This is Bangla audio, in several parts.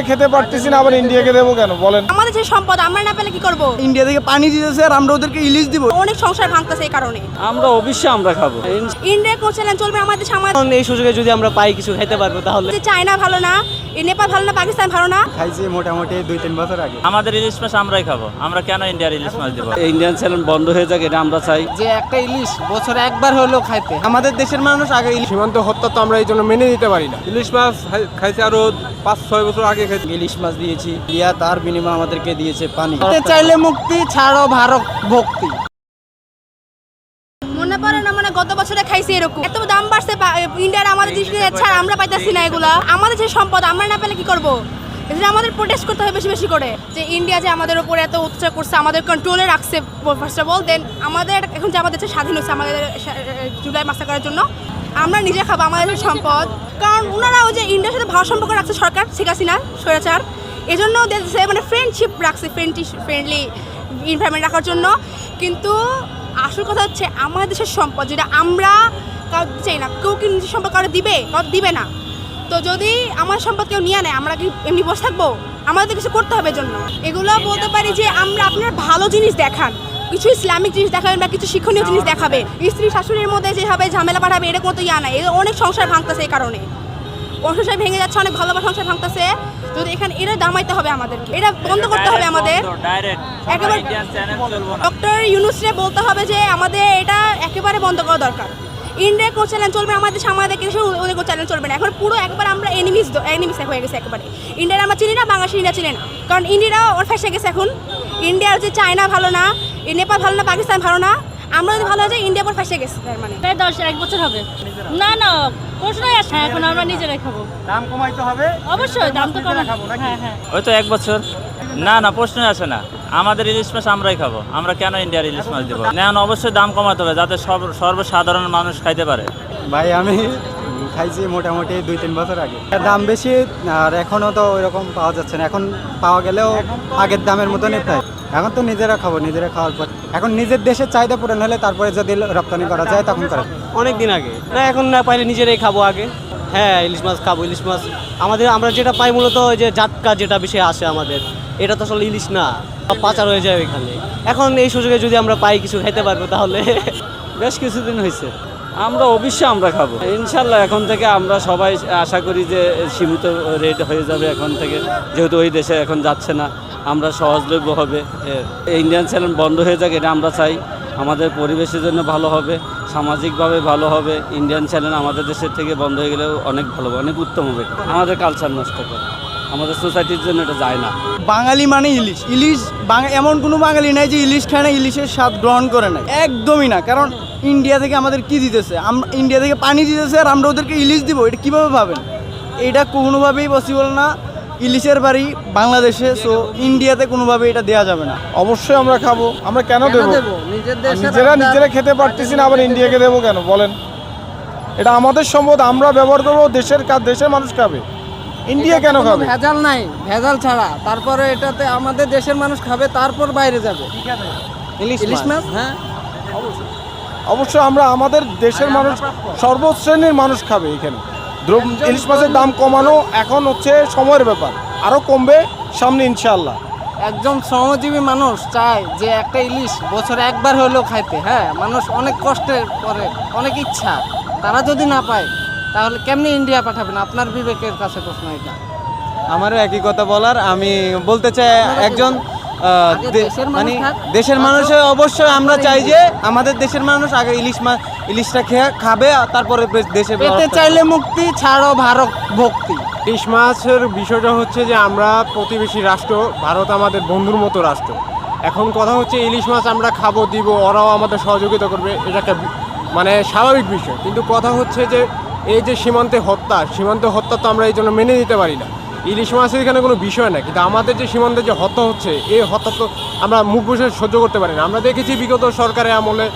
নিজেরা খেতে পারতেছি না আবার ইন্ডিয়াকে দেবো কেন? বলেন। আমাদের যে সম্পদ আমরা না পেলে কি করব? ইন্ডিয়া থেকে পানি দিতেছে আর আমরা ওদেরকে ইলিশ দিব। অনেক সংসার ভাঙতেছে এই কারণে। আমরা অবশ্যই আমরা খাব। ইন্ডিয়া কোন চলবে আমাদের এখন এই সুযোগে যদি আমরা পাই কিছু খেতে পারব তাহলে চায়না ভালো না নেপাল ভালো না পাকিস্তান ভালো না? খাইছি মোটামুটি দুই তিন বছর আগে। আমাদের ইলিশ মাছ আমরাই খাব। আমরা কেন ইন্ডিয়ার ইলিশ মাছ দেবো? ইন্ডিয়ান চ্যানেল বন্ধ হয়ে যাক এটা আমরা চাই। যে একটা ইলিশ বছরে একবার হলেও খাইতে। আমাদের দেশের মানুষ আগে ইলিশ সীমান্ত হত্যা তো আমরা এই জন্য মেনে নিতে পারি না। ইলিশ মাছ খাইছে আরও পাঁচ ছয় বছর আগে খাইছে ইলিশ মাছ দিয়েছি। দিয়া তার বিনিময়ে আমাদেরকে দিয়েছে পানি। চাইলে মুক্তি, ছাড়ো ভারত ভক্তি। মনে আমাদের এগুলা। আমাদের যে সম্পদ, আমরা না পেলে কি করব? আমাদের প্রোটেস্ট করতে হবে বেশি বেশি করে। যে ইন্ডিয়া যে আমাদের উপরে এত অত্যাচার করছে, আমাদের কন্ট্রোলে রাখছে দেন আমাদের এখন যে আমাদের স্বাধীন হচ্ছে, আমাদের জুলাই মাসা করার জন্য আমরা নিজে খাব, আমাদের সম্পদ। কারণ ওনারা ওই যে ইন্ডিয়ার সাথে ভালো সম্পর্ক রাখছে সরকার, শেখ হাসিনা, স্বৈরাচার, এজন্য দেশে মানে ফ্রেন্ডশিপ রাখছে ফ্রেন্ডলি ফ্রেন্ডলি এনভায়রনমেন্ট রাখার জন্য। কিন্তু আসল কথা হচ্ছে, আমাদের দেশের সম্পদ, যেটা আমরা কাউ চাই না, কেউ কি নিজের সম্পদ কারও দিবে? কারও দিবে না। তো যদি আমার সম্পদ কেউ নিয়ে নেয়, আমরা কি এমনি বসে থাকব? আমাদের কিছু করতে হবে জন্য এগুলো বলতে পারি যে, আমরা আপনার ভালো জিনিস দেখান। কিছু ইসলামিক জিনিস দেখাবেন বা কিছু শিক্ষণীয় জিনিস দেখাবে। স্ত্রী শাশুড়ির মধ্যে যেভাবে ঝামেলা পাঠাবে এরকম তো ইয়া নাই। এর অনেক সংসার ভাঙতেছে এই কারণে। সংসার ভেঙে যাচ্ছে অনেক ভালোবাসা সংসার ভাঙতেছে। যদি এখানে এটা দামাইতে হবে আমাদেরকে এটা বন্ধ করতে হবে আমাদের। একেবারে- ডক্টর ইউনুসরে বলতে হবে যে আমাদের এটা একেবারে বন্ধ করা দরকার। ইন্ডিয়ার কোন চ্যানেল চলবে আমাদের আমাদের দেশে ওদের কোন চ্যানেল চলবে না। এখন পুরো একবার আমরা এনিমিস এনিমিস হয়ে গেছে একেবারে। ইন্ডিয়ার আমরা চিনি না বাংলাদেশ ইন্ডিয়া চিনি না। কারণ ইন্ডিয়ারা ওর ফেসে গেছে এখন। ইন্ডিয়ার যে চায়না ভালো না এই নেপাল ভালো না পাকিস্তান ভালো না? আমরা যদি ভালো হয়ে যাই ইন্ডিয়া পর ফেসে গেছে তার মানে। প্রায় দশ এক বছর হবে। না না প্রশ্নই আসে না, এখন আমরা নিজেরাই খাব। দাম কমাইতে হবে। অবশ্যই দাম তো কম। হ্যাঁ হ্যাঁ। ওই তো এক বছর। না না প্রশ্নই আসে না। আমাদের ইলিশ মাছ আমরাই খাব। আমরা কেন ইন্ডিয়ার ইলিশ মাছ দেবো? না অবশ্যই দাম কমাতে হবে যাতে সব সর্বসাধারণ মানুষ খাইতে পারে। ভাই আমি খাইছি মোটামুটি দুই তিন বছর আগে। দাম বেশি আর এখনও তো ওইরকম পাওয়া যাচ্ছে না। এখন পাওয়া গেলেও আগের দামের মতনই প্রায়। এখন তো নিজেরা খাব নিজেরা খাওয়ার পর। এখন নিজের দেশের চাহিদা পূরণ হলে তারপরে যদি রপ্তানি করা যায় তখন করা অনেক দিন আগে। না এখন না পাইলে নিজেরাই খাব আগে। হ্যাঁ ইলিশ মাছ খাব ইলিশ মাছ। আমাদের আমরা যেটা পাই মূলত ওই যে জাতকা যেটা বেশি আসে আমাদের। এটা তো আসলে ইলিশ না সব পাচার হয়ে যায় ওইখানে। এখন এই সুযোগে যদি আমরা পাই কিছু খেতে পারব তাহলে। বেশ কিছুদিন হয়েছে আমরা অবশ্যই আমরা খাব। ইনশাল্লাহ এখন থেকে আমরা সবাই আশা করি যে সীমিত রেট হয়ে যাবে এখন থেকে। যেহেতু ওই দেশে এখন যাচ্ছে না। আমরা সহজলভ্য হবে। ইন্ডিয়ান চ্যানেল বন্ধ হয়ে যাক, এটা আমরা চাই। আমাদের পরিবেশের জন্য ভালো হবে, সামাজিকভাবে ভালো হবে। ইন্ডিয়ান চ্যানেল আমাদের দেশের থেকে বন্ধ হয়ে গেলেও অনেক ভালো হবে, অনেক উত্তম হবে। আমাদের কালচার নষ্ট করে, আমাদের সোসাইটির জন্য এটা যায় না। বাঙালি মানে ইলিশ। ইলিশ এমন কোনো বাঙালি নাই যে ইলিশ খায় না, ইলিশের স্বাদ গ্রহণ করে না একদমই না, কারণ ইন্ডিয়া থেকে আমাদের কি দিতেছে? ইন্ডিয়া থেকে পানি দিতেছে আর আমরা ওদেরকে ইলিশ দিব, এটা কীভাবে ভাবেন? এটা কোনোভাবেই পসিবল না। ইলিশের বাড়ি বাংলাদেশে সো ইন্ডিয়াতে কোনোভাবে এটা দেওয়া যাবে না। অবশ্যই আমরা খাব। আমরা কেন দেবো? নিজের নিজেরা খেতে পারতেছি না আবার ইন্ডিয়াকে দেবো কেন? বলেন। এটা আমাদের সম্পদ আমরা ব্যবহার করব দেশের কা- দেশের মানুষ খাবে। ইন্ডিয়া কেন খাবে? ভেজাল নাই ভেজাল ছাড়া। তারপরে এটাতে আমাদের দেশের মানুষ খাবে তারপর বাইরে যাবে। ইলিশ মাছ? হ্যাঁ। অবশ্যই। আমরা আমাদের দেশের মানুষ সর্বশ্রেণীর মানুষ খাবে এখানে। দ্রব্য ইলিশ মাছের দাম কমানো এখন হচ্ছে সময়ের ব্যাপার। আরও কমবে সামনে ইনশাল্লাহ একজন শ্রমজীবী মানুষ চায় যে একটা ইলিশ বছরে একবার হলেও খাইতে হ্যাঁ? মানুষ অনেক কষ্টের পরে অনেক ইচ্ছা। তারা যদি না পায় তাহলে কেমনি ইন্ডিয়া পাঠাবেন? আপনার বিবেকের কাছে প্রশ্ন এটা। আমারও একই কথা বলার। আমি বলতে চাই একজন আহ, দেশের মানুষ মানে দেশের মানুষে অবশ্যই আমরা চাই যে আমাদের দেশের মানুষ আগে ইলিশ মাছ ইলিশটা খেয়ে খাবে তারপরে দেশে পেতে চাইলে মুক্তি ছাড়ো ভারত ভক্তি। ইলিশ মাছের বিষয়টা হচ্ছে যে আমরা প্রতিবেশী রাষ্ট্র ভারত আমাদের বন্ধুর মতো রাষ্ট্র। এখন কথা হচ্ছে ইলিশ মাছ আমরা খাব দিব ওরাও আমাদের সহযোগিতা করবে এটা একটা মানে স্বাভাবিক বিষয়। কিন্তু কথা হচ্ছে যে এই যে সীমান্তে হত্যা সীমান্তে হত্যা তো আমরা এই জন্য মেনে নিতে পারি না। ইলিশ মাছের এখানে কোনো বিষয় না কিন্তু আমাদের যে সীমান্তে যে হত্যা হচ্ছে, এই হত্যা তো আমরা মুখ বসে সহ্য করতে পারি না। আমরা দেখেছি বিগত সরকারের আমলে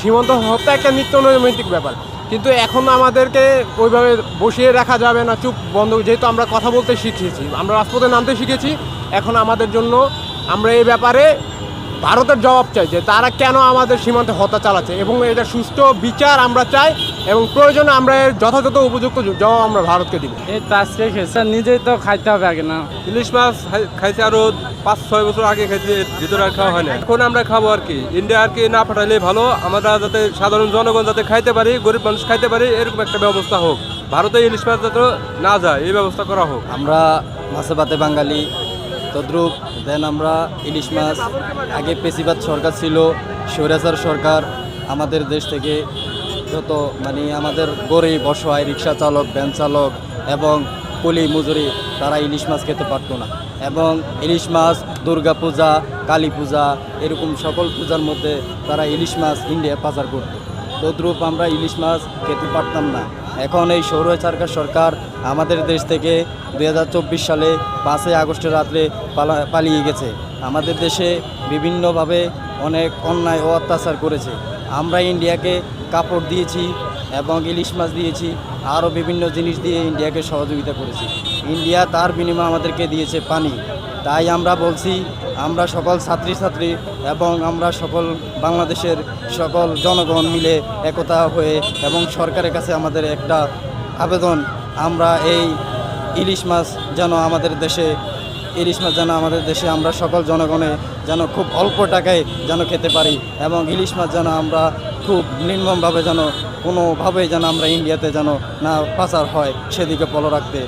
সীমান্ত হত্যা একটা নিত্য নৈমিত্তিক ব্যাপার। কিন্তু এখন আমাদেরকে ওইভাবে বসিয়ে রাখা যাবে না, চুপ বন্ধ যেহেতু আমরা কথা বলতে শিখেছি, আমরা রাজপথে নামতে শিখেছি, এখন আমাদের জন্য আমরা এই ব্যাপারে ভারতের জবাব চাই যে তারা কেন আমাদের সীমান্তে হত্যা চালাচ্ছে এবং এটা সুষ্ঠু বিচার আমরা চাই এবং প্রয়োজনে আমরা এর যথাযথ উপযুক্ত জবাব আমরা ভারতকে দিব। এই তো আজকে খেয়েছে নিজেই তো খাইতে হবে আগে না? ইলিশ মাছ খাইছে আরও পাঁচ ছয় বছর আগে খাইছে ভিতরে আর খাওয়া হয় না এখন আমরা খাব আর কি। ইন্ডিয়া আর কি না পাঠালে ভালো আমরা যাতে সাধারণ জনগণ যাতে খাইতে পারি গরিব মানুষ খাইতে পারি এরকম একটা ব্যবস্থা হোক। ভারতে ইলিশ মাছ যাতে না যায় এই ব্যবস্থা করা হোক। আমরা মাছে ভাতে বাঙালি তদ্রুপ দেন আমরা ইলিশ মাছ। আগে পেশিবাদ সরকার ছিল স্বৈরাচার সরকার আমাদের দেশ থেকে যত মানে আমাদের গরিব, অসহায় রিক্সা চালক, ভ্যান চালক এবং কুলি, মজুরি, তারা ইলিশ মাছ খেতে পারতো না। এবং ইলিশ মাছ, দুর্গা পূজা, কালী পূজা, এরকম সকল পূজার মধ্যে তারা ইলিশ মাছ ইন্ডিয়া পাচার করতো। তদ্রুপ আমরা ইলিশ মাছ খেতে পারতাম না। এখন এই সৌরচারকার সরকার আমাদের দেশ থেকে দু হাজার চব্বিশ সালে পাঁচই আগস্টের রাত্রে পালা, পালিয়ে গেছে। আমাদের দেশে বিভিন্নভাবে অনেক অন্যায় ও অত্যাচার করেছে। আমরা ইন্ডিয়াকে কাপড় দিয়েছি এবং ইলিশ মাছ দিয়েছি, আরও বিভিন্ন জিনিস দিয়ে ইন্ডিয়াকে সহযোগিতা করেছি। ইন্ডিয়া তার বিনিময়ে আমাদেরকে দিয়েছে পানি। তাই আমরা বলছি, আমরা সকল ছাত্রীছাত্রী এবং আমরা সকল বাংলাদেশের সকল জনগণ মিলে একতা হয়ে এবং সরকারের কাছে আমাদের একটা আবেদন, আমরা এই ইলিশ মাছ যেন আমাদের দেশে, ইলিশ মাছ যেন আমাদের দেশে আমরা সকল জনগণে যেন খুব অল্প টাকায় যেন খেতে পারি এবং ইলিশ মাছ যেন আমরা খুব নির্মমভাবে যেন কোনোভাবেই যেন আমরা ইন্ডিয়াতে যেন না পাচার হয় সেদিকে ফলো রাখতে।